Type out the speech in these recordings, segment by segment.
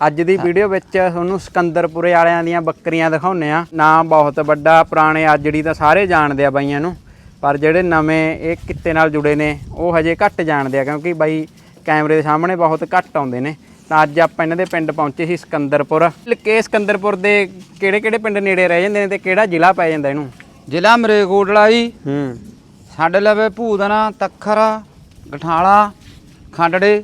ਅੱਜ ਦੀ ਵੀਡੀਓ ਵਿੱਚ ਤੁਹਾਨੂੰ ਸਿਕੰਦਰਪੁਰੇ ਵਾਲਿਆਂ ਦੀਆਂ ਬੱਕਰੀਆਂ ਦਿਖਾਉਨੇ ਆ ਨਾਮ ਬਹੁਤ ਵੱਡਾ ਪੁਰਾਣੇ ਆਜੜੀ ਤਾਂ ਸਾਰੇ ਜਾਣਦੇ ਆ ਬਾਈਆਂ ਨੂੰ ਪਰ ਜਿਹੜੇ ਨਵੇਂ ਇਹ ਕਿੱਤੇ ਨਾਲ ਜੁੜੇ ਨੇ ਉਹ ਹਜੇ ਘੱਟ ਜਾਣਦੇ ਆ ਕਿਉਂਕਿ ਬਾਈ ਕੈਮਰੇ ਦੇ ਸਾਹਮਣੇ ਬਹੁਤ ਘੱਟ ਆਉਂਦੇ ਨੇ। ਤਾਂ ਅੱਜ ਆਪਾਂ ਇਹਨਾਂ ਦੇ ਪਿੰਡ ਪਹੁੰਚੇ ਸੀ ਸਿਕੰਦਰਪੁਰ। ਕੇ ਸਿਕੰਦਰਪੁਰ ਦੇ ਕਿਹੜੇ ਕਿਹੜੇ ਪਿੰਡ ਨੇੜੇ ਰਹਿ ਜਾਂਦੇ ਨੇ ਤੇ ਕਿਹੜਾ ਜ਼ਿਲ੍ਹਾ ਪੈ ਜਾਂਦਾ ਇਹਨੂੰ? ਜ਼ਿਲ੍ਹਾ ਮਰੇਕੋਟਲਾ ਜੀ। ਹੂੰ। ਸਾਡੇ ਲਵੇ ਭੂਦਨਾ ਤੱਖਰ ਗਠਾਲਾ ਖੰਡੜੇ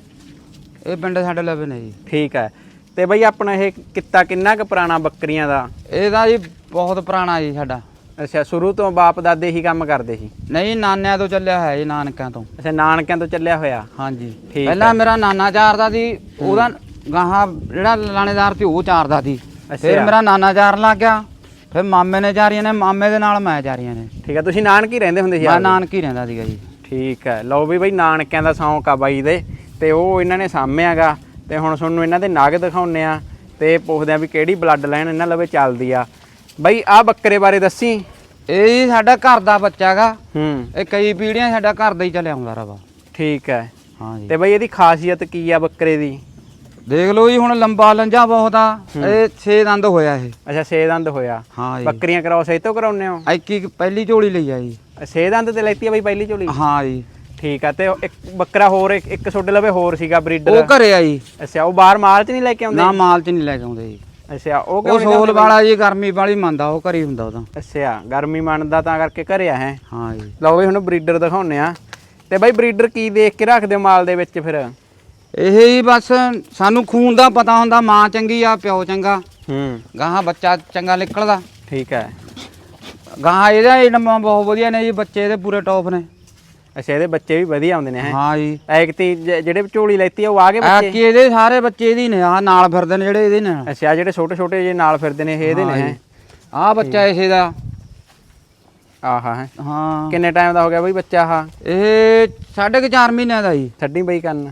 ਇਹ ਪਿੰਡ ਸਾਡੇ ਲਵੇ ਨੇ ਜੀ। ਠੀਕ ਹੈ। ਤੇ ਬਈ ਆਪਣਾ ਇਹ ਕਿੱਤਾ ਕਿੰਨਾ ਕੁ ਪੁਰਾਣਾ ਬੱਕਰੀਆਂ ਦਾ? ਇਹਦਾ ਜੀ ਬਹੁਤ ਪੁਰਾਣਾ ਜੀ ਸਾਡਾ। ਅੱਛਾ ਸ਼ੁਰੂ ਤੋਂ ਬਾਪ ਦਾਦੇ ਹੀ ਕੰਮ ਕਰਦੇ ਸੀ? ਨਹੀਂ ਨਾਨਿਆਂ ਤੋਂ ਚੱਲਿਆ ਹੈ ਜੀ ਨਾਨਕਿਆਂ ਤੋਂ। ਅੱਛਾ ਨਾਨਕਿਆਂ ਤੋਂ ਚੱਲਿਆ ਹੋਇਆ? ਹਾਂਜੀ। ਠੀਕ ਪਹਿਲਾਂ ਮੇਰਾ ਨਾਨਾ ਚਾਰਦਾ ਸੀ ਉਹਦਾ ਗਾਹਾਂ ਜਿਹੜਾ ਲਾਣੇਦਾਰ ਸੀ ਉਹ ਚਾਰਦਾ ਸੀ। ਫਿਰ। ਮੇਰਾ ਨਾਨਾ ਚਾਰਨ ਲੱਗ ਗਿਆ। ਫਿਰ ਮਾਮੇ ਨੇ ਚਾਰੀਆਂ ਨੇ ਮਾਮੇ ਦੇ ਨਾਲ ਮੈਂ ਚਾਰੀਆਂ ਨੇ। ਠੀਕ ਹੈ ਤੁਸੀਂ ਨਾਨਕੀ ਰਹਿੰਦੇ ਹੁੰਦੇ ਸੀ ਮੈਂ? ਨਾਨਕੀ ਰਹਿੰਦਾ ਸੀਗਾ ਜੀ। ਠੀਕ ਹੈ। ਲਓ ਵੀ ਬਈ ਨਾਨਕਿਆਂ ਦਾ ਸ਼ੌਂਕ ਆ ਬਾਈ ਦੇ ਤੇ ਉਹ ਇਹਨਾਂ ਨੇ ਸਾਂਭਿਆਗਾ ਤੇ ਹੁਣ ਤੁਹਾਨੂੰ ਇਹਨਾਂ ਦੇ ਨਗ ਦਿਖਾਉਨੇ ਆ ਤੇ ਪੁੱਛਦੇ ਆ ਵੀ ਕਿਹੜੀ ਬਲੱਡ ਲਾਈਨ ਇਹਨਾਂ ਲਵੇ ਚੱਲਦੀ ਆ। ਬਈ ਆ ਬੱਕਰੇ ਬਾਰੇ ਦੱਸੀ। ਇਹ ਜੀ ਸਾਡਾ ਘਰ ਦਾ ਬੱਚਾ ਹੈਗਾ ਹੂੰ। ਇਹ ਕਈ ਪੀੜ੍ਹੀਆਂ ਸਾਡਾ ਘਰ ਦਾ ਹੀ ਚੱਲਿਆ ਆਉਂਦਾ ਰਵਾ। ਠੀਕ ਹੈ। ਹਾਂ ਜੀ। ਤੇ ਬਈ ਇਹਦੀ ਖਾਸੀਅਤ ਕੀ ਆ ਬੱਕਰੇ ਦੀ? ਦੇਖ ਲਓ ਜੀ ਹੁਣ ਲੰਬਾ ਲੰਜਾ ਬਹੁਤ ਆ। ਇਹ 6 ਦੰਦ ਹੋਇਆ ਇਹ। ਅੱਛਾ ਛੇ ਦੰਦ ਹੋਇਆ। ਹਾਂ ਜੀ। ਬੱਕਰੀਆਂ ਸਹੀ ਤੋਂ ਕਰਾਉਨੇ ਹੋ? ਐਕੀ ਪਹਿਲੀ ਝੋਲੀ ਲਈ ਆ ਜੀ। ਛੇ ਦੰਦ ਤੇ ਲੈਤੀ ਆ ਬਈ ਪਹਿਲੀ ਝੋਲੀ? ਹਾਂ ਜੀ। ਠੀਕ ਆ ਤੇ ਇੱਕ ਬੱਕਰਾ ਹੋਰ ਇੱਕ ਇੱਕ ਛੋਡੇ ਲਵੇ ਹੋਰ ਸੀਗਾ ਬਰੀਡਰ। ਉਹ ਘਰੇ ਆ ਜੀ। ਅੱਛਾ ਉਹ ਬਾਹਰ ਮਾਲ ਚ ਨਹੀਂ ਲੈ ਕੇ ਆਉਂਦੇ? ਨਾ ਮਾਲ ਚ ਨਹੀਂ ਲੈ ਕੇ ਆਉਂਦੇ ਜੀ। ਅੱਛਾ ਉਹ ਉਹ ਸੋਲ ਵਾਲਾ ਜੀ ਗਰਮੀ ਵਾਲੀ ਮੰਨਦਾ ਉਹ ਘਰੇ ਹੁੰਦਾ ਉਹਦਾ? ਅੱਛਾ ਗਰਮੀ ਮੰਨਦਾ ਤਾਂ ਕਰਕੇ ਘਰੇ ਆ ਹੈ? ਹਾਂ ਜੀ। ਲਓ ਬਈ ਹੁਣ ਬਰੀਡਰ ਦਿਖਾਉਨੇ ਆ ਤੇ ਬਈ ਬਰੀਡਰ ਕੀ ਦੇਖ ਕੇ ਰੱਖਦੇ ਹੋ ਮਾਲ ਦੇ ਵਿੱਚ ਫਿਰ? ਇਹ ਹੀ ਬਸ ਸਾਨੂੰ ਖੂਨ ਦਾ ਪਤਾ ਹੁੰਦਾ ਮਾਂ ਚੰਗੀ ਆ ਪਿਓ ਚੰਗਾ। ਹੂੰ। ਗਾਹਾਂ ਬੱਚਾ ਚੰਗਾ ਨਿਕਲਦਾ। ਠੀਕ ਹੈ। ਗਾਹਾਂ ਇਹਦਾ ਇਹ ਨੰਬਰ ਬਹੁਤ ਵਧੀਆ ਨੇ ਜੀ ਬੱਚੇ ਇਹਦੇ ਪੂਰੇ ਟੌਪ ਨੇ। ਅੱਛਾ ਇਹਦੇ ਬੱਚੇ ਵੀ ਵਧੀਆ ਆਉਂਦੇ ਨੇ ਹੈ? ਹਾਂ ਜੀ। ਐਕਤੀ ਜਿਹੜੇ ਝੋਲੀ ਲੈਤੀ ਆ ਉਹ ਆ ਗਏ ਬੱਚੇ? ਐਕੀ ਇਹਦੇ ਸਾਰੇ ਬੱਚੇ ਇਹਦੀ ਨੇ ਆ ਨਾਲ ਫਿਰਦੇ ਨੇ ਜਿਹੜੇ ਇਹਦੇ ਨੇ। ਅੱਛਾ ਜਿਹੜੇ ਛੋਟੇ ਛੋਟੇ ਜੇ ਨਾਲ ਫਿਰਦੇ ਨੇ ਇਹ ਇਹਦੇ ਨੇ ਆ ਬੱਚਾ ਇਸੇ ਦਾ। ਆਹਾ ਹੈ? ਹਾਂ। ਕਿੰਨੇ ਟਾਈਮ ਦਾ ਹੋ ਗਿਆ ਬਈ ਬੱਚਾ ਆਹ? ਇਹ ਸਾਢੇ ਕੁ ਚਾਰ ਮਹੀਨਿਆਂ ਦਾ ਜੀ। ਛੱਡੀ ਬਈ ਕੰਨ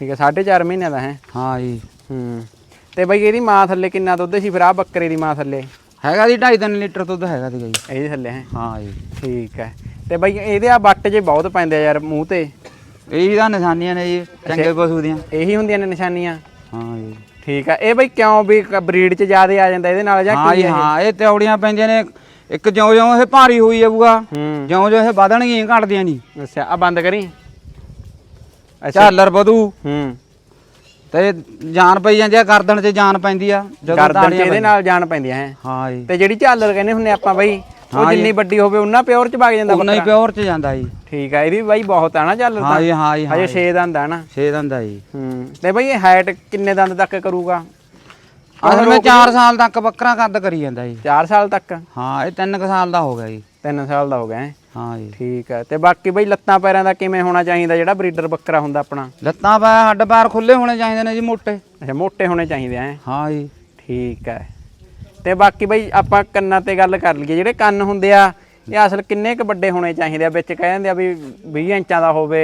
ਠੀਕ ਹੈ 4.5 ਮਹੀਨਿਆਂ ਦਾ ਹੈ? ਹਾਂ ਜੀ। ਹੂੰ। ਤੇ ਬਈ ਇਹਦੀ ਮਾਂ ਥੱਲੇ ਕਿੰਨਾ ਦੁੱਧ ਸੀ ਫਿਰ ਆ ਬੱਕਰੇ ਦੀ ਮਾਂ ਥੱਲੇ? ਹੈਗਾ ਜੀ 2.5 ਲੀਟਰ ਦੁੱਧ ਹੈਗਾ ਸੀਗਾ ਜੀ। ਇਹਦੇ ਥੱਲੇ ਹੈ? ਹਾਂ ਜੀ। ਠੀਕ ਹੈ। ਤੇ ਬਈ ਇਹਦੇ ਆ ਬੱਟ ਜੇ ਬਹੁਤ ਪੈਂਦੇ ਆ ਯਾਰ ਮੂੰਹ ਤੇ। ਇਹੀ ਤਾਂ ਨਿਸ਼ਾਨੀਆਂ ਨੇ ਜੀ ਚੰਗੇ ਪਸ਼ੂ ਦੀਆਂ। ਇਹੀ ਹੁੰਦੀਆਂ ਨੇ ਨਿਸ਼ਾਨੀਆਂ? ਹਾਂ ਜੀ। ਠੀਕ ਹੈ ਇਹ ਬਈ ਕਿਉਂ ਵੀ ਬਰੀਡ ਚ ਜ਼ਿਆਦਾ ਆ ਜਾਂਦਾ ਇਹਦੇ ਨਾਲ ਜਾਂ ਕੀ ਹੈ ਹਾਂ ਇਹ ਤਿਉੜੀਆਂ ਪੈਂਦੀਆਂ ਨੇ। ਇੱਕ ਜਿਉਂ ਜਿਉਂ ਇਹ ਭਾਰੀ ਹੋਈ ਜਾਊਗਾ ਜਿਉਂ ਜਿਉਂ ਇਹ ਵਧਣਗੀਆਂ ਘਟਦੀਆਂ ਨਹੀਂ। ਅੱਛਾ ਆ ਬੰਦ ਕਰੀ। ਅੱਛਾ। ਝਾਲਰ ਵਧੂ। ਹੂੰ। ਤੇ ਜਾਨ ਪਈ ਜਾਂਦੀ ਆ ਗਰਦਨ 'ਚ ਜਾਨ ਪੈਂਦੀ ਆ ਜਦੋਂ ਗਰਦਨ ਚ ਤਾੜੀਆਂ ਇਹਦੇ ਨਾਲ ਜਾਣ ਪੈਂਦੀਆਂ ਹੈ ਹਾਂ ਜੀ। ਤੇ ਜਿਹੜੀ ਝਾਲਰ ਕਹਿੰਦੇ ਹੁੰਨੇ ਆਪਾਂ ਬਈ ਉਹ। ਜਿੰਨੀ ਵੱਡੀ ਹੋਵੇ ਉਹਨਾਂ ਪਿਓਰ ਚ ਵਗ ਜਾਂਦਾ ਉਹਨਾਂ ਹੀ ਬੱਕਰਾ। ਪਿਓਰ 'ਚ ਜਾਂਦਾ ਜੀ। ਠੀਕ ਹੈ ਇਹਦੀ ਵੀ ਬਾਈ ਬਹੁਤ ਆ ਨਾ ਝਾਲਰ ਹਾਂ ਜੀ ਹਾਂ ਜੀ ਹਾਂ ਹਜੇ 6 ਦੰਦ ਆ ਨਾ। ਛੇ ਦੰਦ ਆ ਜੀ। ਹੂੰ ਤੇ ਬਈ ਇਹ ਹਾਈਟ ਕਿੰਨੇ ਦੰਦ ਤੱਕ ਕਰੂਗਾ? ਅਸਲ ਵਿੱਚ 4 ਸਾਲ ਤੱਕ ਬੱਕਰਾ ਕੱਦ ਕਰੀ ਜਾਂਦਾ ਜੀ। 4 ਸਾਲ ਤੱਕ? ਹਾਂ ਇਹ 3 ਸਾਲ ਦਾ ਹੋ ਗਿਆ ਜੀ। 3 ਸਾਲ ਦਾ ਹੋ ਗਿਆ ਹੈ? ਹਾਂ ਜੀ। ਠੀਕ ਹੈ ਤੇ ਬਾਕੀ ਬਈ ਲੱਤਾਂ ਪੈਰਾਂ ਦਾ ਕਿਵੇਂ ਹੋਣਾ ਚਾਹੀਦਾ ਜਿਹੜਾ ਬਰੀਡਰ ਬੱਕਰਾ ਹੁੰਦਾ ਆਪਣਾ? ਲੱਤਾਂ ਪੈ ਹੱਡ ਪੈਰ ਖੁੱਲੇ ਹੋਣੇ ਚਾਹੀਦੇ ਨੇ ਜੀ ਮੋਟੇ। ਅੱਛਾ ਮੋਟੇ ਹੋਣੇ ਚਾਹੀਦੇ ਐ ਹਾਂ ਜੀ। ਠੀਕ ਹੈ ਤੇ ਬਾਕੀ ਬਈ ਆਪਾਂ ਕੰਨਾਂ ਤੇ ਗੱਲ ਕਰ ਲਈਏ ਜਿਹੜੇ ਕੰਨ ਹੁੰਦੇ ਆ ਇਹ ਅਸਲ ਕਿੰਨੇ ਕ ਵੱਡੇ ਹੋਣੇ ਚਾਹੀਦੇ ਆ? ਵਿੱਚ ਕਹਿ ਜਾਂਦੇ ਆ ਵੀ 20 ਇੰਚਾਂ ਦਾ ਹੋਵੇ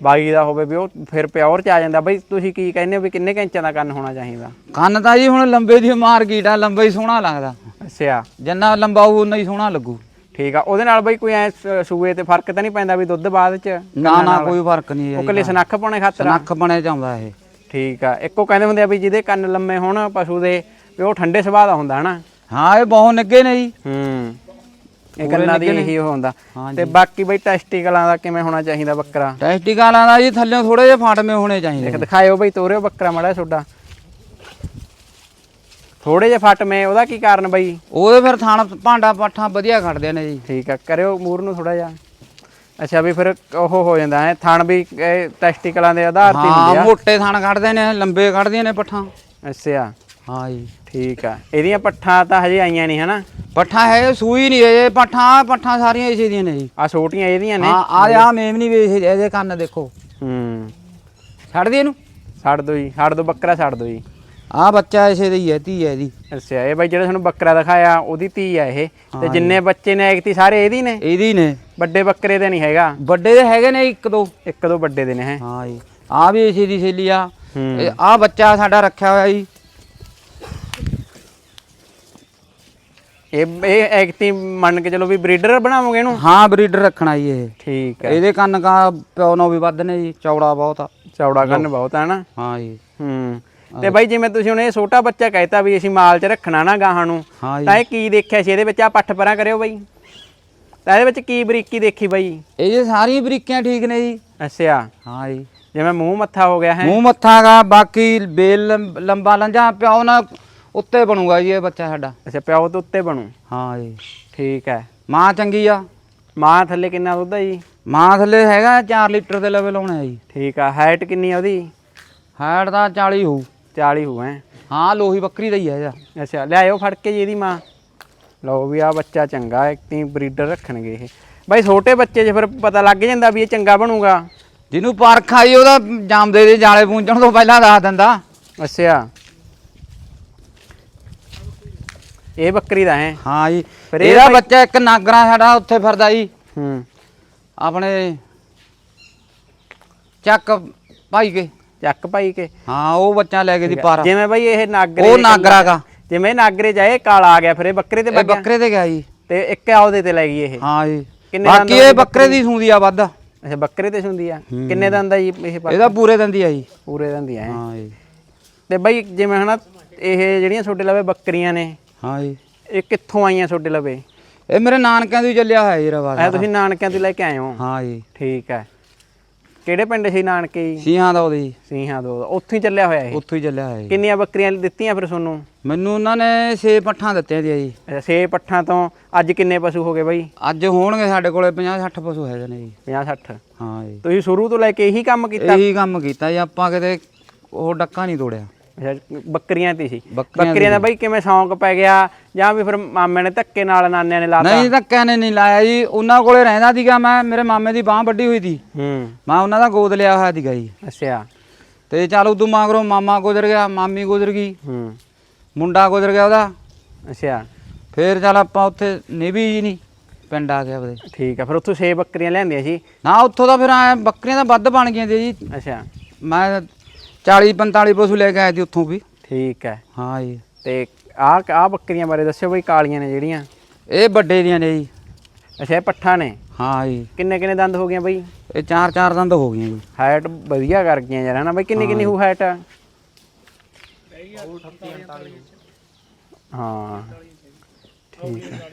22 ਦਾ ਹੋਵੇ ਵੀ ਉਹ ਫਿਰ ਪਿਓਰ ਚ ਆ ਜਾਂਦਾ। ਬਈ ਤੁਸੀਂ ਕੀ ਕਹਿੰਦੇ ਹੋ ਵੀ ਕਿੰਨੇ ਕ ਇੰਚਾਂ ਦਾ ਕੰਨ ਹੋਣਾ ਚਾਹੀਦਾ? ਕੰਨ ਤਾਂ ਜੀ ਹੁਣ ਲੰਬੇ ਦੀ ਮਾਰਕੀਟ ਆ ਲੰਬਾ ਹੀ ਸੋਹਣਾ ਲੱਗਦਾ। ਅੱਛਾ। ਜਿੰਨਾ ਲੰਬਾ ਹੋਊ ਉਨਾ ਹੀ ਸੋਹਣਾ ਲੱਗੂ। ਠੀਕ ਆ ਉਹਦੇ ਨਾਲ ਬਈ ਕੋਈ ਐ ਸੂਏ ਤੇ ਫ਼ਰਕ ਤਾਂ ਨਹੀਂ ਪੈਂਦਾ ਵੀ ਦੁੱਧ ਬਾਅਦ ਚ? ਨਾ ਨਾ ਕੋਈ ਫ਼ਰਕ ਨਹੀਂ ਹੈ ਉਹ ਕੱਲੇ ਸਨੱਖ ਪਾਉਣੇ ਖਾਤਰ ਆ? ਨੱਖ ਬਣੇ ਚਾਹੁੰਦਾ ਇਹ। ਠੀਕ ਆ ਇੱਕੋ ਕਹਿੰਦੇ ਹੁੰਦੇ ਆ ਵੀ ਜਿਹਦੇ ਕੰਨ ਲੰਮੇ ਹੋਣ ਪਸ਼ੂ ਦੇ ਵੀ ਉਹ ਠੰਡੇ ਸੁਭਾਅ ਦਾ ਹੁੰਦਾ ਹਨਾ? ਹਾਂ ਇਹ ਬਹੁਤ ਨਿੱਗੇ ਨੇ ਜੀ। ਹੂੰ। ਇਹ ਕੰਨਾਂ ਦੀ ਇਹੀ ਉਹ ਹੁੰਦਾ। ਹਾਂ ਤੇ ਬਾਕੀ ਬਈ ਟੈਸਟੀਕਲਾਂ ਦਾ ਕਿਵੇਂ ਹੋਣਾ ਚਾਹੀਦਾ ਬੱਕਰਾ? ਟੈਸਟੀਕਲਾਂ ਦਾ ਜੀ ਥੱਲੇ ਥੋੜੇ ਜਿਹੇ ਫਾਟਵੇਂ ਹੋਣੇ ਚਾਹੀਦੇ ਦੇਖ ਦਿਖਾਇਓ ਬਈ ਤੋਰਿਓ ਬੱਕਰਾ ਮੜਾ ਤੁਹਾਡਾ ਥੋੜੇ ਜਿਹੇ ਫਟਵੇਂ ਉਹਦਾ ਕੀ ਕਾਰਨ ਬਈ? ਉਹਦੇ ਫਿਰ ਥਾਣ ਭਾਂਡਾ ਪਾਠਾਂ ਵਧੀਆ ਖੜਦੇ ਨੇ ਜੀ। ਠੀਕ ਆ ਕਰਿਓ ਮੂਰ ਨੂੰ ਥੋੜਾ ਜਿਹਾ। ਅੱਛਾ ਵੀ ਫਿਰ ਉਹ ਹੋ ਜਾਂਦਾ ਹੈ ਥਣ ਵੀ ਟੈਸਟੀਕਲਾਂ ਦੇ ਆਧਾਰ ਤੇ ਹੀ ਹੁੰਦੇ ਹਾਂ ਆ। ਮੋਟੇ ਥਾਣ ਖੜਦੇ ਨੇ ਲੰਬੇ ਖੜਦੀਆਂ ਨੇ ਪੱਠਾਂ। ਅੱਛਾ। ਹਾਂ ਜੀ ਠੀਕ ਆ। ਇਹਦੀਆਂ ਪੱਠਾਂ ਤਾਂ ਹਜੇ ਆਈਆਂ ਨਹੀਂ ਹਨਾ? ਪੱਠਾਂ ਹੈ ਸੂਈ ਨਹੀਂ ਇਹ ਪੱਠਾਂ ਪੱਠਾਂ ਸਾਰੀਆਂ ਇਸੇ ਦੀਆਂ ਨੇ ਜੀ। ਆ ਛੋਟੀਆਂ ਇਹਦੀਆਂ ਨੇ? ਹਾਂ ਆ ਆ ਮੇਮ ਨਹੀਂ ਵੇਖ ਇਹਦੇ ਕੰਨ ਦੇਖੋ। ਹੂੰ। ਛੱਡ ਦੇ ਇਹਨੂੰ। ਛੱਡ ਦੋ ਜੀ ਛੱਡ ਦੋ ਬੱਕਰਾ ਛੱਡ ਦੋ ਜੀ। ਆ ਬੱਚਾ ਇਸੇ ਦੀ ਹੈ ਧੀ ਹੈ ਇਹਦੀ। ਅੱਛਾ ਇਹ ਬਾਈ ਜਿਹੜਾ ਤੁਹਾਨੂੰ ਬੱਕਰਾ ਦਿਖਾਇਆ ਉਹਦੀ ਧੀ ਆ ਇਹ। ਤੇ ਜਿੰਨੇ ਬੱਚੇ ਨੇ ਐਕਤੀ ਸਾਰੇ ਇਹਦੀ ਨੇ? ਇਹਦੀ ਨੇ। ਵੱਡੇ ਬੱਕਰੇ ਦੇ ਨਹੀਂ ਹੈਗਾ? ਵੱਡੇ ਦੇ ਹੈਗੇ ਨੇ ਇੱਕ ਦੋ। ਇੱਕ ਦੋ ਵੱਡੇ ਦੇ ਨੇ ਹੈ? ਹਾਂ ਜੀ। ਆ ਵੀ ਇਸੇ ਦੀ ਸੇਲੀ ਆ। ਹੂੰ। ਆ ਬੱਚਾ ਸਾਡਾ ਰੱਖਿਆ ਹੋਇਆ ਜੀ। ਇਹ ਇਹ ਐਕਤੀ ਮੰਨ ਕੇ ਚਲੋ ਵੀ ਬਰੀਡਰ ਬਣਾਵੋਗੇ ਇਹਨੂੰ? ਹਾਂ ਬਰੀਡਰ ਰੱਖਣਾ ਜੀ ਇਹ। ਠੀਕ ਹੈ। ਇਹਦੇ ਕੰਨ ਕਾ ਪਿਓ ਨੂੰ ਵੀ ਵੱਧ ਨੇ ਜੀ ਚੌੜਾ ਬਹੁਤ ਆ। ਚੌੜਾ ਕੰਨ ਬਹੁਤ ਹੈ ਨਾ ਹਾਂ ਜੀ। ਹੂੰ। ਤੇ ਬਾਈ ਜਿਵੇਂ ਤੁਸੀਂ ਹੁਣ ਇਹ ਛੋਟਾ ਬੱਚਾ ਕਹਿਤਾ ਵੀ ਅਸੀਂ ਮਾਲ 'ਚ ਰੱਖਣਾ ਨਾ ਗਾਹਾਂ ਨੂੰ ਤਾਂ ਇਹ ਕੀ ਦੇਖਿਆ ਸੀ? ਇਹਦੇ ਵਿੱਚ ਆ ਪੱਠ ਪਰਾਂ ਕਰਿਓ ਬਾਈ। ਤਾਂ ਇਹਦੇ ਵਿੱਚ ਕੀ ਬਰੀਕੀ ਦੇਖੀ ਬਾਈ? ਇਹ ਜੀ ਸਾਰੀਆਂ ਬਰੀਕੀਆਂ ਠੀਕ ਨੇ ਜੀ। ਅੱਛਾ। ਹਾਂ ਜੀ। ਜਿਵੇਂ ਮੂੰਹ ਮੱਥਾ ਹੋ ਗਿਆ ਹੈ? ਮੂੰਹ ਮੱਥਾ ਗਾ ਬਾਕੀ ਬੇਲ ਲੰਬ- ਲੰਜਾ ਪਿਓ ਨਾ ਉੱਤੇ ਬਣੂਗਾ ਜੀ ਇਹ ਬੱਚਾ ਸਾਡਾ। ਅੱਛਾ ਪਿਓ ਤੋਂ ਉੱਤੇ ਬਣੂ? ਹਾਂ ਜੀ। ਠੀਕ ਹੈ। ਮਾਂ ਚੰਗੀ ਆ? ਮਾਂ ਥੱਲੇ ਕਿੰਨਾ ਦੁੱਧ ਹੈ ਜੀ? ਮਾਂ ਥੱਲੇ ਹੈਗਾ 4 ਲੀਟਰ ਦੇ ਲੈਵਲ ਆਉਣਾ ਜੀ। ਠੀਕ ਆ ਹਾਈਟ ਕਿੰਨੀ ਆ ਉਹਦੀ? ਹਾਈਟ ਦਾ 40 ਹੋਊ। 40 ਹੋ ਹੈ? ਹਾਂ ਲੋਹੀ ਬੱਕਰੀ ਦਾ ਹੀ ਹੈ ਇਹਦਾ। ਅੱਛਾ ਲਿਆਇਓ ਫੜ ਕੇ ਜੀ ਇਹਦੀ ਮਾਂ। ਲਓ ਵੀ ਆ ਬੱਚਾ ਚੰਗਾ ਇੱਕ ਤੀ ਬਰੀਡਰ ਰੱਖਣਗੇ ਇਹ। ਬਾਈ ਛੋਟੇ ਬੱਚੇ 'ਚ ਫਿਰ ਪਤਾ ਲੱਗ ਜਾਂਦਾ ਵੀ ਇਹ ਚੰਗਾ ਬਣੂਗਾ। ਜਿਹਨੂੰ ਪਰਖ ਆਈ ਉਹਦਾ ਜਾਂਦੇ ਦੇ ਜਾਲੇ ਪੂੰਝਣ ਤੋਂ ਪਹਿਲਾਂ ਦੱਸ ਦਿੰਦਾ। ਅੱਛਾ। ਇਹ ਬੱਕਰੀ ਦਾ ਹੈ। ਹਾਂ ਜੀ। ਫਿਰ ਇਹ ਇਹਦਾ ਭਾਈ- ਬੱਚਾ ਇੱਕ ਨਾਗਰਾ ਸਾਡਾ ਉੱਥੇ ਫਿਰਦਾ ਜੀ। ਹੂੰ। ਆਪਣੇ ਚੱਕ ਭਾਈ ਕੇ। ਚੱਕ ਪਾਈ ਕੇ। ਹਾਂ ਉਹ ਬੱਚਾ ਲੈ ਕੇ ਦੀ ਪਰ। ਜਿਵੇਂ ਬਾਈ ਇਹ ਨਾਗਰੇ ਉਹ ਨਾਗਰਾ ਗਾ ਜਿਵੇਂ ਨਾਗਰੇ ਜਾਏ ਕਾਲਾ ਆ ਗਿਆ ਫਿਰ ਇਹ ਬੱਕਰੇ ਤੇ ਇਹ ਬੱਕਰੇ ਤੇ ਗਿਆ ਜੀ। ਤੇ ਇੱਕ ਆ ਉਹਦੇ ਤੇ ਲੈ ਗਈ ਇਹ। ਹਾਂ ਜੀ। ਕਿੰਨੇ ਬਾਕੀ ਦੰਦ ਇਹ ਹੋਏ ਬੱਕਰੇ ਦੀ ਸੂੰਦੀ ਆ ਵੱਧ। ਅੱਛਾ ਬੱਕਰੇ ਤੇ ਹੁੰਦੀ ਆ। ਕਿੰਨੇ ਦੰਦ ਆ ਜੀ ਇਹ? ਇਹਦਾ ਪੂਰੇ ਦੰਦੀ ਆ ਜੀ। ਪੂਰੇ ਦੰਦੀ ਆ ਇਹ। ਹਾਂ ਜੀ। ਤੇ ਬਾਈ ਜਿਵੇਂ ਹਨਾ ਇਹ ਜਿਹੜੀਆਂ ਛੋਟੇ ਲਵੇ ਬੱਕਰੀਆਂ ਨੇ ਹਾਂ ਜੀ। ਇਹ ਕਿੱਥੋਂ ਆਈਆਂ ਛੋਟੇ ਲਵੇ? ਇਹ ਮੇਰੇ ਨਾਨਕਿਆਂ ਤੋਂ ਹੀ ਚੱਲਿਆ ਹੋਇਆ ਜੀ ਰਵਾ ਐ ਤੁਸੀਂ ਨਾਨਕਿਆਂ ਤੋਂ ਲੈ ਕੇ ਆਏ ਹੋ? ਹਾਂ ਜੀ। ਠੀਕ ਹੈ। ਕਿਹੜੇ ਪਿੰਡ ਸੀ ਨਾਨਕੇ ਜੀ? ਸੀਹਾਂ ਦਾ ਉਹਦੇ ਜੀ। ਸਿੰਘਾਂ ਦੋ। ਉੱਥੋਂ ਹੀ ਚੱਲਿਆ ਹੋਇਆ ਇਹ? ਉੱਥੋਂ ਹੀ ਚੱਲਿਆ ਹੋਇਆ ਜੀ। ਕਿੰਨੀਆਂ ਬੱਕਰੀਆਂ ਦਿੱਤੀਆਂ ਫਿਰ ਤੁਹਾਨੂੰ? ਮੈਨੂੰ ਉਹਨਾਂ ਨੇ 6 ਪੱਠਾਂ ਦਿੱਤੀਆਂ ਦੀ ਜੀ। ਅੱਛਾ ਛੇ ਪੱਠਾਂ ਤੋਂ ਅੱਜ ਕਿੰਨੇ ਪਸ਼ੂ ਹੋ ਗਏ ਬਾਈ? ਅੱਜ ਹੋਣਗੇ ਸਾਡੇ ਕੋਲੇ 50 60 ਪਸ਼ੂ ਹੈਗੇ ਨੇ ਜੀ। 50 60 ਹਾਂ ਜੀ। ਤੁਸੀਂ ਸ਼ੁਰੂ ਤੋਂ ਲੈ ਕੇ ਇਹੀ ਕੰਮ ਕੀਤਾ? ਇਹੀ ਕੰਮ ਕੀਤਾ ਜੀ ਆਪਾਂ ਕਿਤੇ ਉਹ ਡੱਕਾ ਨਹੀਂ ਤੋੜਿਆ। ਅੱਛਾ ਬੱਕਰੀਆਂ ਤੇ ਸੀ। ਬੱਕਰੀਆਂ ਬੱਕਰੀਆਂ ਦਾ ਬਾਈ ਕਿਵੇਂ ਸ਼ੌਂਕ ਪੈ ਗਿਆ? ਜਾਂ ਵੀ ਫਿਰ ਮਾਮੇ ਨੇ ਧੱਕੇ ਨਾਲ ਨਾਨਿਆਂ ਨੇ ਲਾਤਾ? ਨਹੀਂ ਧੱਕਿਆਂ ਨੇ ਨਹੀਂ ਲਾਇਆ ਜੀ। ਉਹਨਾਂ ਕੋਲੇ ਰਹਿੰਦਾ ਸੀਗਾ ਮੈਂ ਮੇਰੇ ਮਾਮੇ ਦੀ ਬਾਹ ਵੱਡੀ ਹੋਈ ਸੀ। ਹੂੰ। ਮੈਂ ਉਹਨਾਂ ਦਾ ਗੋਦ ਲਿਆ ਹੋਇਆ ਸੀਗਾ ਜੀ। ਅੱਛਾ। ਤੇ ਚੱਲ ਉਦੋਂ ਮਗਰੋਂ ਮਾਮਾ ਗੁਜ਼ਰ ਗਿਆ ਮਾਮੀ ਗੁਜ਼ਰ ਗਈ। ਹੂੰ। ਮੁੰਡਾ ਗੁਜ਼ਰ ਗਿਆ ਉਹਦਾ। ਅੱਛਾ। ਫੇਰ ਚੱਲ ਆਪਾਂ ਉੱਥੇ ਨਿਭੀ ਜੀ ਨਹੀਂ ਪਿੰਡ ਆ ਗਿਆ ਉਹਦੇ ਠੀਕ ਆ ਫਿਰ ਉੱਥੋਂ ਛੇ ਬੱਕਰੀਆਂ ਲਿਆਂਦੀਆਂ ਸੀ? ਨਾ ਉੱਥੋਂ ਤਾਂ ਫਿਰ ਐ ਬੱਕਰੀਆਂ ਤਾਂ ਵੱਧ ਬਣ ਗਈਆਂ ਸੀ ਜੀ। ਅੱਛਾ। ਮੈਂ 40 45 ਪਸ਼ੂ ਲੈ ਕੇ ਆਇਆ ਸੀ ਉੱਥੋਂ ਵੀ। ਠੀਕ ਹੈ। ਹਾਂ ਜੀ। ਤੇ ਆਹ ਆਹ ਬੱਕਰੀਆਂ ਬਾਰੇ ਦੱਸਿਓ ਬਈ ਕਾਲੀਆਂ ਨੇ ਜਿਹੜੀਆਂ। ਇਹ ਵੱਡੇ ਦੀਆਂ ਨੇ ਜੀ। ਅੱਛਾ ਇਹ ਪੱਠਾ ਨੇ? ਹਾਂ ਜੀ। ਕਿੰਨੇ ਕਿੰਨੇ ਦੰਦ ਹੋ ਗਈਆਂ ਬਈ? ਇਹ ਚਾਰ ਚਾਰ ਦੰਦ ਹੋ ਗਈਆਂ ਜੀ। ਹਾਈਟ ਵਧੀਆ ਕਰ ਗਈਆਂ ਯਾਰ ਹਨਾ ਬਈ? ਕਿੰਨੀ ਕਿੰਨੀ ਹੋ ਹਾਈਟ ਹਾਂ। ਠੀਕ ਹੈ।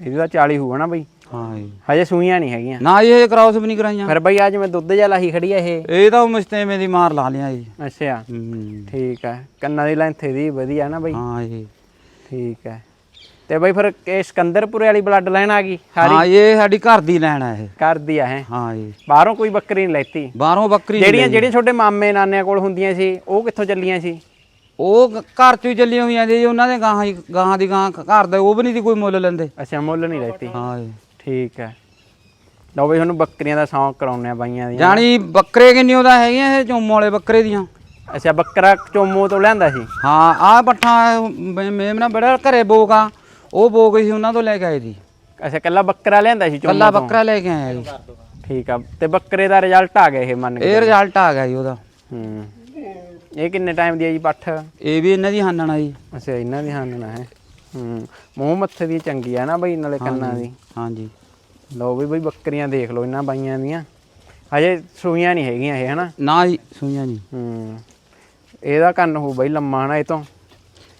ਇਹਦੀ ਤਾਂ 40 ਹੋਊਗਾ ਨਾ ਬਈ? ਹਾਂ ਜੀ। ਹਜੇ ਸੂਈਆਂ ਨਹੀਂ ਹੈਗੀਆਂ। ਨਾ ਇਹ ਕ੍ਰਾਸ ਵੀ ਨਹੀਂ ਕਰਾਈਆਂ। ਫਿਰ ਬਈ ਅੱਜ ਮੈਂ ਦੁੱਧ ਜਾਂ ਲਾਹੀ ਖੜੀ ਆ ਇਹ। ਇਹ ਤਾਂ ਮਸਤੇਵੇਂ ਦੀ ਮਾਰ ਲਾ ਲਿਆ ਜੀ। ਅੱਛਾ। ਹੂੰ। ਠੀਕ ਹੈ ਕੰਨਾਂ ਦੀ ਲੈਂਥ ਇਹਦੀ ਵਧੀਆ ਨਾ ਬਈ। ਹਾਂ ਜੀ। ਠੀਕ ਹੈ ਤੇ ਬਈ ਫਿਰ ਇਹ ਸਿਕੰਦਰਪੁਰੇ ਵਾਲੀ ਬਲੱਡ ਲਾਈਨ ਆ ਗਈ ਸਾਰੀ? ਹਾਂ ਇਹ ਸਾਡੀ ਘਰ ਦੀ ਲੈਣ ਆ ਇਹ। ਕਰਦੀ ਆ ਹੈ? ਹਾਂ ਜੀ। ਬਾਹਰੋਂ ਕੋਈ ਬੱਕਰੀ ਨਹੀਂ ਲੈਤੀ। ਬਾਹਰੋਂ ਬੱਕਰੀ ਜਿਹੜੀਆਂ। ਜਿਹੜੀਆਂ ਛੋਟੇ ਮਾਮੇ ਨਾਨਿਆਂ ਕੋਲ ਹੁੰਦੀਆਂ ਸੀ ਉਹ ਕਿੱਥੋਂ ਚੱਲੀਆਂ ਸੀ? ਉਹ ਘ- ਘਰ ਚੋਂ ਹੀ ਚੱਲੀਆਂ ਹੋਈਆਂ ਜੀ ਉਹਨਾਂ ਦੇ ਗਾਹਾਂ ਹੀ ਗਾਹਾਂ ਦੀ ਗਾਂ ਘਰ ਦੇ ਉਹ ਵੀ ਨਹੀਂ ਸੀ ਕੋਈ ਮੁੱਲ ਲੈਂਦੇ। ਅੱਛਾ ਮੁੱਲ ਨਹੀਂ ਲੈਤੀ। ਹਾਂ ਜੀ। ਠੀਕ ਹੈ। ਲਓ ਬਈ ਤੁਹਾਨੂੰ ਬੱਕਰੀਆਂ ਦਾ ਸ਼ੌਂਕ ਕਰਾਉਣੇ ਆ ਬਾਈਆਂ ਦੀਆਂ। ਜਾਣੀ ਬੱਕਰੇ ਕਿੰਨੀ ਉਹਦਾ ਹੈਗੀਆਂ ਇਹ ਚੋਮੋ ਵਾਲੇ ਬੱਕਰੇ ਦੀਆਂ? ਅੱਛਾ ਬੱਕਰਾ ਚੋਮੋ ਤੋਂ ਲਿਆਂਦਾ ਸੀ? ਹਾਂ ਆਹ ਪੱਠਾ ਮੇਮਨਾ ਬੜਾ ਘਰੇ ਆ। ਉਹ ਬੋਕ ਸੀ ਉਹਨਾਂ ਤੋਂ ਲੈ ਕੇ ਆਏ ਜੀ ਅੱਛਾ ਕੱਲਾ ਬੱਕਰਾ ਲਿਆਂਦਾ ਸੀ ਚੋਮੋ ਕੱਲਾ ਤੋਂ? ਬੱਕਰਾ ਲੈ ਕੇ ਆਇਆ ਜੀ ਠੀਕ ਆ ਤੇ ਬੱਕਰੇ ਦਾ ਰਿਜ਼ਲਟ ਆ ਗਿਆ ਇਹ ਮੰਨ ਕੇ ਇਹ ਰਿਜ਼ਲਟ ਆ ਗਿਆ ਜੀ ਉਹਦਾ। ਹੂੰ। ਇਹ ਕਿੰਨੇ ਟਾਈਮ ਦੀ ਹੈ ਜੀ ਪੱਠ? ਇਹ ਵੀ ਇਹਨਾਂ ਦੀ ਹਾਨਣਾ ਜੀ। ਅੱਛਾ ਇਹਨਾਂ ਦੀ ਹਾਨਣਾ ਹੈ। ਹੂੰ ਮੂੰਹ ਮੱਥੇ ਦੀ ਚੰਗੀ ਆ ਨਾ ਬਈ ਨਾਲੇ ਕੰਨਾਂ ਦੀ ਹਾਂਜੀ। ਲਓ ਵੀ ਬਈ ਬੱਕਰੀਆਂ ਦੇਖ ਲਓ ਇਹਨਾਂ ਬਾਈਆਂ ਦੀਆਂ। ਹਜੇ ਸੂਈਆਂ ਨਹੀਂ ਹੈਗੀਆਂ ਇਹ ਹਨਾ? ਨਾ ਜੀ ਸੁਈਆਂ ਨਹੀਂ। ਹੂੰ ਇਹਦਾ ਕੰਨ ਹੋਊ ਬਈ ਲੰਮਾ ਹਨਾ ਇਹ ਤੋਂ।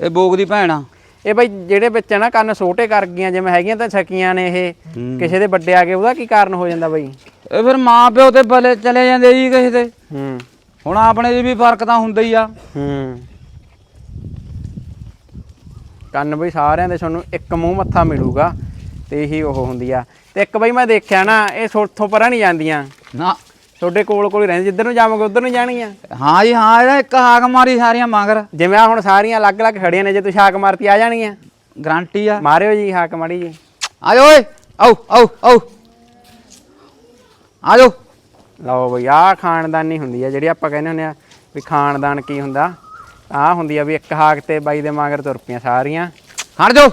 ਇਹ ਬੋਕ ਦੀ ਭੈਣ ਆ। ਇਹ ਬਈ ਜਿਹੜੇ ਬੱਚੇ ਨਾ ਕੰਨ ਛੋਟੇ ਕਰ ਗਈਆਂ ਜਿਵੇਂ ਹੈਗੀਆਂ ਤਾਂ ਸਕੀਆਂ ਨੇ ਇਹ। ਹੂੰ। ਕਿਸੇ ਦੇ ਵੱਡੇ ਆ ਗਏ ਉਹਦਾ ਕੀ ਕਾਰਨ ਹੋ ਜਾਂਦਾ ਬਈ? ਇਹ ਫਿਰ ਮਾਂ ਪਿਓ ਤੇ ਬਲੇ ਚਲੇ ਜਾਂਦੇ ਜੀ ਕਿਸੇ ਦੇ। ਹੂੰ। ਹੁਣ ਆਪਣੇ 'ਚ ਵੀ ਫ਼ਰਕ ਤਾਂ ਹੁੰਦਾ ਹੀ ਆ। ਹੂੰ। ਕੰਨ ਬਈ ਸਾਰਿਆਂ ਦੇ ਤੁਹਾਨੂੰ ਇੱਕ ਮੂੰਹ ਮੱਥਾ ਮਿਲੂਗਾ ਤੇ ਇਹੀ ਉਹ ਹੁੰਦੀ ਆ। ਤੇ ਇੱਕ ਬਈ ਮੈਂ ਦੇਖਿਆ ਨਾ ਇਹ ਸੋਥੋਂ ਪਰਾਂ ਨਹੀਂ ਜਾਂਦੀਆਂ। ਨਾ। ਤੁਹਾਡੇ ਕੋਲ ਕੋਲ ਰਹਿੰਦੇ ਜਿੱਧਰ ਨੂੰ ਜਾਵਾਂਗੇ ਉਧਰ ਨੂੰ ਜਾਣਗੀਆਂ ਹਾਂ ਜੀ ਹਾਂ ਇਹਦਾ ਇੱਕ ਹਾਕ ਮਾਰੀ ਸਾਰੀਆਂ ਮਗਰ। ਜਿਵੇਂ ਆ ਹੁਣ ਸਾਰੀਆਂ ਅਲੱਗ-ਅਲੱਗ ਖੜੀਆਂ ਨੇ ਜੇ ਤੁਸੀਂ ਹਾਕ ਮਾਰਤੀ ਆ ਜਾਣਗੀਆਂ ਗਰੰਟੀ ਆ। ਮਾਰਿਓ ਜੀ ਹਾਕ ਮਾੜੀ ਜੀ। ਆਜੋ ਓਏ ਆਓ ਆਓ ਆਓ। ਆਜੋ। ਲਓ ਬਈ ਆਹ ਖਾਨਦਾਨੀ ਹੁੰਦੀ ਆ ਜਿਹੜੀ ਆਪਾਂ ਕਹਿੰਦੇ ਹੁੰਦੇ ਆ ਵੀ ਖਾਨਦਾਨ ਕੀ ਹੁੰਦਾ? ਆਹ ਹੁੰਦੀ ਆ ਵੀ ਇੱਕ ਹਾਕ ਤੇ ਬਾਈ ਦੇ ਮਗਰ ਤੁਰ ਪਈਆਂ ਸਾਰੀਆਂ। ਖੜ ਜਾਓ।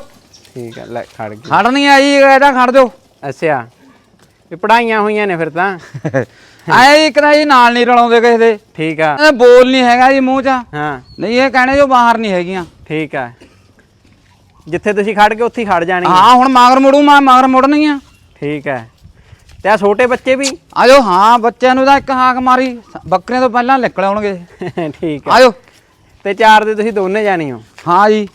ਠੀਕ ਹੈ ਲੈ ਖੜ ਗਈ। ਖੜ ਨਹੀਂ ਆਈ ਇਹਦਾ ਖੜ ਜਾਓ। ਅੱਛਾ ਵੀ ਪੜਾਈਆਂ ਹੋਈਆਂ ਨੇ ਫਿਰ ਤਾਂ। ਆਏ ਇੱਕ ਤਾਂ ਜੀ ਨਾਲ ਨਹੀਂ ਰਲਾਉਂਦੇ ਕਿਸੇ ਦੇ। ਠੀਕ ਆ। ਇਹ ਬੋਲ ਨਹੀਂ ਹੈਗਾ ਜੀ ਮੂੰਹ 'ਚ। ਹਾਂ। ਨਹੀਂ ਇਹ ਕਹਿਣੇ ਜੋ ਬਾਹਰ ਨਹੀਂ ਹੈਗੀਆਂ। ਠੀਕ ਆ। ਜਿੱਥੇ ਤੁਸੀਂ ਖੜ ਕੇ ਉੱਥੇ ਹੀ ਖੜ ਜਾਣੀ ਹਾਂ ਹੁਣ ਮਗਰ ਮੁੜੂ ਮੈਂ ਮਗਰ ਮੁੜਨੀ ਆ। ਠੀਕ ਹੈ ਤੇ ਆ ਛੋਟੇ ਬੱਚੇ ਵੀ? ਆਜੋ ਹਾਂ ਬੱਚਿਆਂ ਨੂੰ ਤਾਂ ਇੱਕ ਹਾਕ ਮਾਰੀ। ਬੱਕਰੀਆਂ ਤੋਂ ਪਹਿਲਾਂ ਨਿਕਲ ਆਉਣਗੇ। ਠੀਕ ਆ। ਆਜੋ। ਤੇ ਚਾਰ ਦੇ ਤੁਸੀਂ ਦੋਨੇ ਜਾਣੀ ਹੋ। ਹਾਂ ਜੀ।